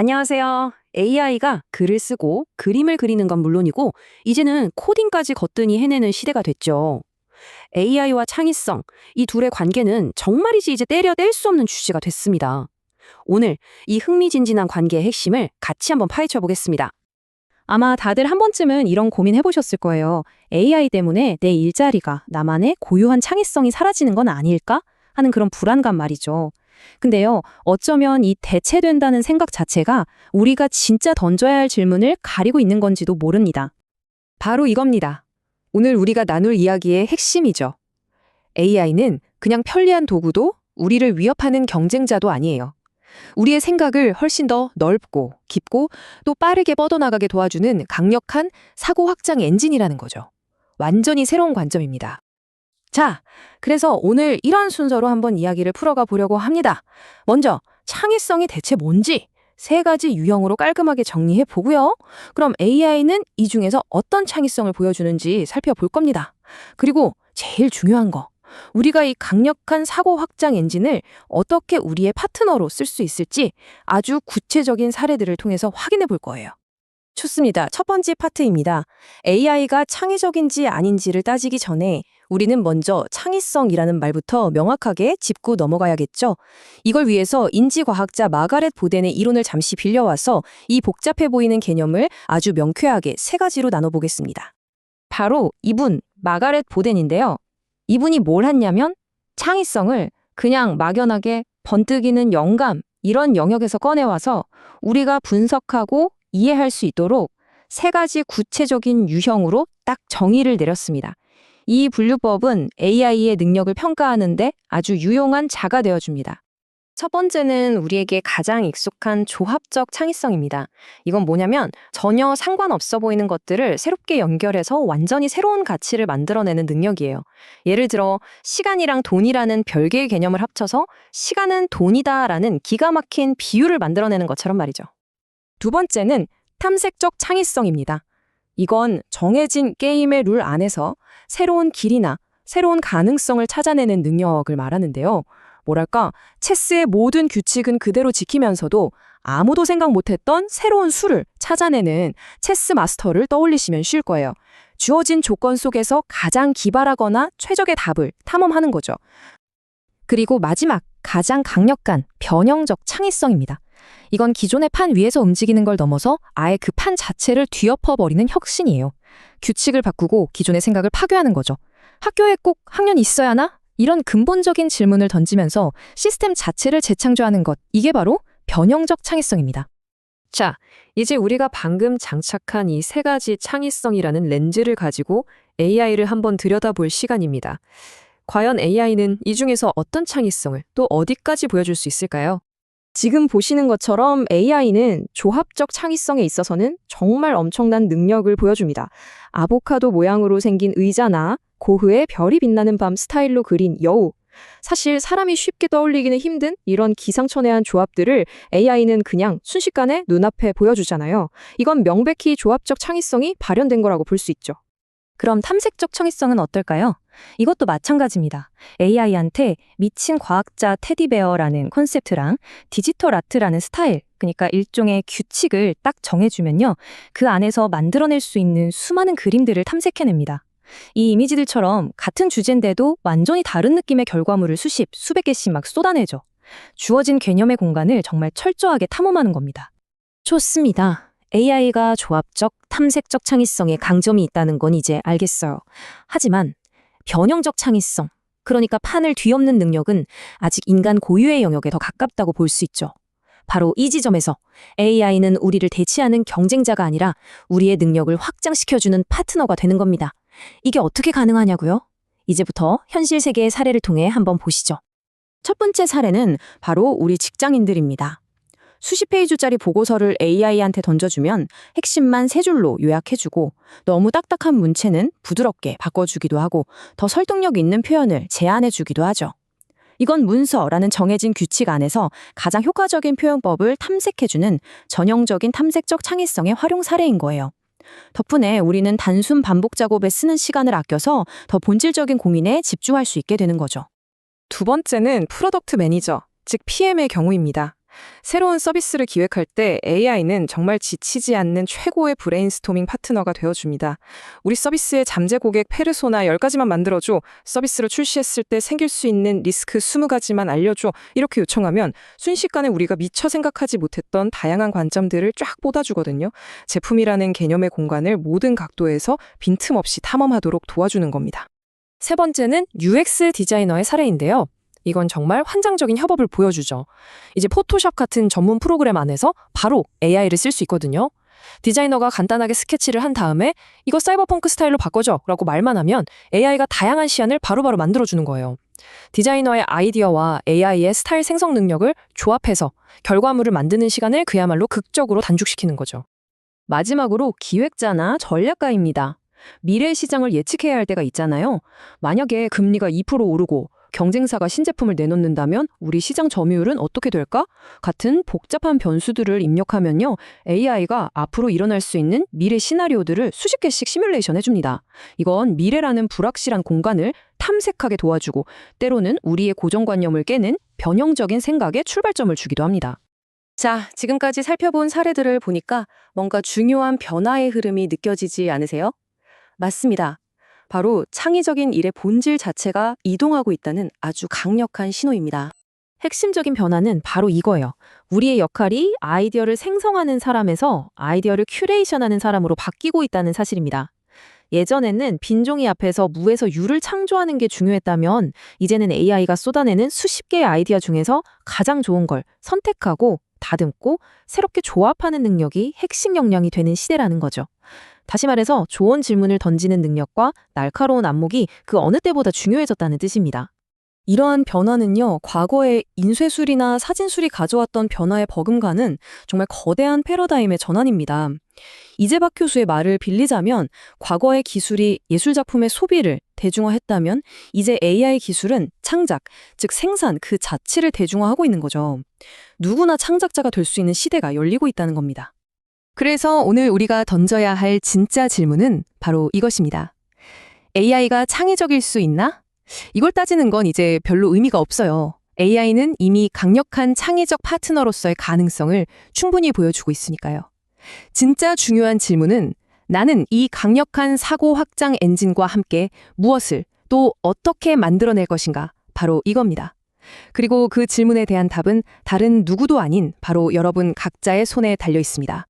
안녕하세요. AI가 글을 쓰고 그림을 그리는 건 물론이고 이제는 코딩까지 거뜬히 해내는 시대가 됐죠. AI와 창의성, 이 둘의 관계는 정말이지 이제 때려 뗄 수 없는 주제가 됐습니다. 오늘 이 흥미진진한 관계의 핵심을 같이 한번 파헤쳐 보겠습니다. 아마 다들 한 번쯤은 이런 고민 해보셨을 거예요. AI 때문에 내 일자리가 나만의 고유한 창의성이 사라지는 건 아닐까? 하는 그런 불안감 말이죠. 근데요, 어쩌면 이 대체된다는 생각 자체가 우리가 진짜 던져야 할 질문을 가리고 있는 건지도 모릅니다. 바로 이겁니다. 오늘 우리가 나눌 이야기의 핵심이죠. AI는 그냥 편리한 도구도 우리를 위협하는 경쟁자도 아니에요. 우리의 생각을 훨씬 더 넓고 깊고 또 빠르게 뻗어나가게 도와주는 강력한 사고 확장 엔진이라는 거죠. 완전히 새로운 관점입니다. 자, 그래서 오늘 이런 순서로 한번 이야기를 풀어가 보려고 합니다. 먼저, 창의성이 대체 뭔지 세 가지 유형으로 깔끔하게 정리해 보고요. 그럼 AI는 이 중에서 어떤 창의성을 보여주는지 살펴볼 겁니다. 그리고 제일 중요한 거, 우리가 이 강력한 사고 확장 엔진을 어떻게 우리의 파트너로 쓸 수 있을지 아주 구체적인 사례들을 통해서 확인해 볼 거예요. 좋습니다. 첫 번째 파트입니다. AI가 창의적인지 아닌지를 따지기 전에 우리는 먼저 창의성이라는 말부터 명확하게 짚고 넘어가야겠죠. 이걸 위해서 인지과학자 마가렛 보덴의 이론을 잠시 빌려와서 이 복잡해 보이는 개념을 아주 명쾌하게 세 가지로 나눠보겠습니다. 바로 이분, 마가렛 보덴인데요. 이분이 뭘 했냐면 창의성을 그냥 막연하게 번뜩이는 영감, 이런 영역에서 꺼내와서 우리가 분석하고 이해할 수 있도록 세 가지 구체적인 유형으로 딱 정의를 내렸습니다. 이 분류법은 AI의 능력을 평가하는데 아주 유용한 자가 되어줍니다. 첫 번째는 우리에게 가장 익숙한 조합적 창의성입니다. 이건 뭐냐면 전혀 상관없어 보이는 것들을 새롭게 연결해서 완전히 새로운 가치를 만들어내는 능력이에요. 예를 들어 시간이랑 돈이라는 별개의 개념을 합쳐서 시간은 돈이다라는 기가 막힌 비유를 만들어내는 것처럼 말이죠. 두 번째는 탐색적 창의성입니다. 이건 정해진 게임의 룰 안에서 새로운 길이나 새로운 가능성을 찾아내는 능력을 말하는데요. 뭐랄까, 체스의 모든 규칙은 그대로 지키면서도 아무도 생각 못했던 새로운 수를 찾아내는 체스 마스터를 떠올리시면 쉬울 거예요. 주어진 조건 속에서 가장 기발하거나 최적의 답을 탐험하는 거죠. 그리고 마지막, 가장 강력한 변형적 창의성입니다. 이건 기존의 판 위에서 움직이는 걸 넘어서 아예 그 판 자체를 뒤엎어버리는 혁신이에요. 규칙을 바꾸고 기존의 생각을 파괴하는 거죠. 학교에 꼭 학년이 있어야 하나? 이런 근본적인 질문을 던지면서 시스템 자체를 재창조하는 것, 이게 바로 변형적 창의성입니다. 자, 이제 우리가 방금 장착한 이 세 가지 창의성이라는 렌즈를 가지고 AI를 한번 들여다볼 시간입니다. 과연 AI는 이 중에서 어떤 창의성을 또 어디까지 보여줄 수 있을까요? 지금 보시는 것처럼 AI는 조합적 창의성에 있어서는 정말 엄청난 능력을 보여줍니다. 아보카도 모양으로 생긴 의자나 고흐의 별이 빛나는 밤 스타일로 그린 여우. 사실 사람이 쉽게 떠올리기는 힘든 이런 기상천외한 조합들을 AI는 그냥 순식간에 눈앞에 보여주잖아요. 이건 명백히 조합적 창의성이 발현된 거라고 볼 수 있죠. 그럼 탐색적 창의성은 어떨까요? 이것도 마찬가지입니다. AI한테 미친 과학자 테디베어라는 컨셉트랑 디지털 아트라는 스타일, 그러니까 일종의 규칙을 딱 정해주면요. 그 안에서 만들어낼 수 있는 수많은 그림들을 탐색해냅니다. 이 이미지들처럼 같은 주제인데도 완전히 다른 느낌의 결과물을 수십, 수백 개씩 막 쏟아내죠. 주어진 개념의 공간을 정말 철저하게 탐험하는 겁니다. 좋습니다. AI가 조합적, 탐색적 창의성에 강점이 있다는 건 이제 알겠어요. 하지만 변형적 창의성, 그러니까 판을 뒤엎는 능력은 아직 인간 고유의 영역에 더 가깝다고 볼 수 있죠. 바로 이 지점에서 AI는 우리를 대체하는 경쟁자가 아니라 우리의 능력을 확장시켜주는 파트너가 되는 겁니다. 이게 어떻게 가능하냐고요? 이제부터 현실 세계의 사례를 통해 한번 보시죠. 첫 번째 사례는 바로 우리 직장인들입니다. 수십 페이지짜리 보고서를 AI한테 던져주면 핵심만 세 줄로 요약해주고 너무 딱딱한 문체는 부드럽게 바꿔주기도 하고 더 설득력 있는 표현을 제안해주기도 하죠. 이건 문서라는 정해진 규칙 안에서 가장 효과적인 표현법을 탐색해주는 전형적인 탐색적 창의성의 활용 사례인 거예요. 덕분에 우리는 단순 반복 작업에 쓰는 시간을 아껴서 더 본질적인 고민에 집중할 수 있게 되는 거죠. 두 번째는 프로덕트 매니저, 즉 PM의 경우입니다. 새로운 서비스를 기획할 때 AI는 정말 지치지 않는 최고의 브레인스토밍 파트너가 되어줍니다. 우리 서비스의 잠재 고객 페르소나 10가지만 만들어줘. 서비스를 출시했을 때 생길 수 있는 리스크 20가지만 알려줘. 이렇게 요청하면 순식간에 우리가 미처 생각하지 못했던 다양한 관점들을 쫙 쏟아주거든요. 제품이라는 개념의 공간을 모든 각도에서 빈틈없이 탐험하도록 도와주는 겁니다. 세 번째는 UX 디자이너의 사례인데요. 이건 정말 환장적인 협업을 보여주죠. 이제 포토샵 같은 전문 프로그램 안에서 바로 AI를 쓸 수 있거든요. 디자이너가 간단하게 스케치를 한 다음에 이거 사이버펑크 스타일로 바꿔줘 라고 말만 하면 AI가 다양한 시안을 바로바로 만들어주는 거예요. 디자이너의 아이디어와 AI의 스타일 생성 능력을 조합해서 결과물을 만드는 시간을 그야말로 극적으로 단축시키는 거죠. 마지막으로 기획자나 전략가입니다. 미래 시장을 예측해야 할 때가 있잖아요. 만약에 금리가 2% 오르고 경쟁사가 신제품을 내놓는다면 우리 시장 점유율은 어떻게 될까? 같은 복잡한 변수들을 입력하면요. AI가 앞으로 일어날 수 있는 미래 시나리오들을 수십 개씩 시뮬레이션 해줍니다. 이건 미래라는 불확실한 공간을 탐색하게 도와주고 때로는 우리의 고정관념을 깨는 변형적인 생각에 출발점을 주기도 합니다. 자, 지금까지 살펴본 사례들을 보니까 뭔가 중요한 변화의 흐름이 느껴지지 않으세요? 맞습니다. 바로 창의적인 일의 본질 자체가 이동하고 있다는 아주 강력한 신호입니다. 핵심적인 변화는 바로 이거예요. 우리의 역할이 아이디어를 생성하는 사람에서 아이디어를 큐레이션하는 사람으로 바뀌고 있다는 사실입니다. 예전에는 빈종이 앞에서 무에서 유를 창조하는 게 중요했다면 이제는 AI가 쏟아내는 수십 개의 아이디어 중에서 가장 좋은 걸 선택하고 다듬고 새롭게 조합하는 능력이 핵심 역량이 되는 시대라는 거죠. 다시 말해서 좋은 질문을 던지는 능력과 날카로운 안목이 그 어느 때보다 중요해졌다는 뜻입니다. 이러한 변화는요, 과거의 인쇄술이나 사진술이 가져왔던 변화의 버금가는 정말 거대한 패러다임의 전환입니다. 이재박 교수의 말을 빌리자면 과거의 기술이 예술작품의 소비를 대중화했다면 이제 AI 기술은 창작, 즉 생산 그 자체를 대중화하고 있는 거죠. 누구나 창작자가 될 수 있는 시대가 열리고 있다는 겁니다. 그래서 오늘 우리가 던져야 할 진짜 질문은 바로 이것입니다. AI가 창의적일 수 있나? 이걸 따지는 건 이제 별로 의미가 없어요. AI는 이미 강력한 창의적 파트너로서의 가능성을 충분히 보여주고 있으니까요. 진짜 중요한 질문은 나는 이 강력한 사고 확장 엔진과 함께 무엇을 또 어떻게 만들어낼 것인가? 바로 이겁니다. 그리고 그 질문에 대한 답은 다른 누구도 아닌 바로 여러분 각자의 손에 달려 있습니다.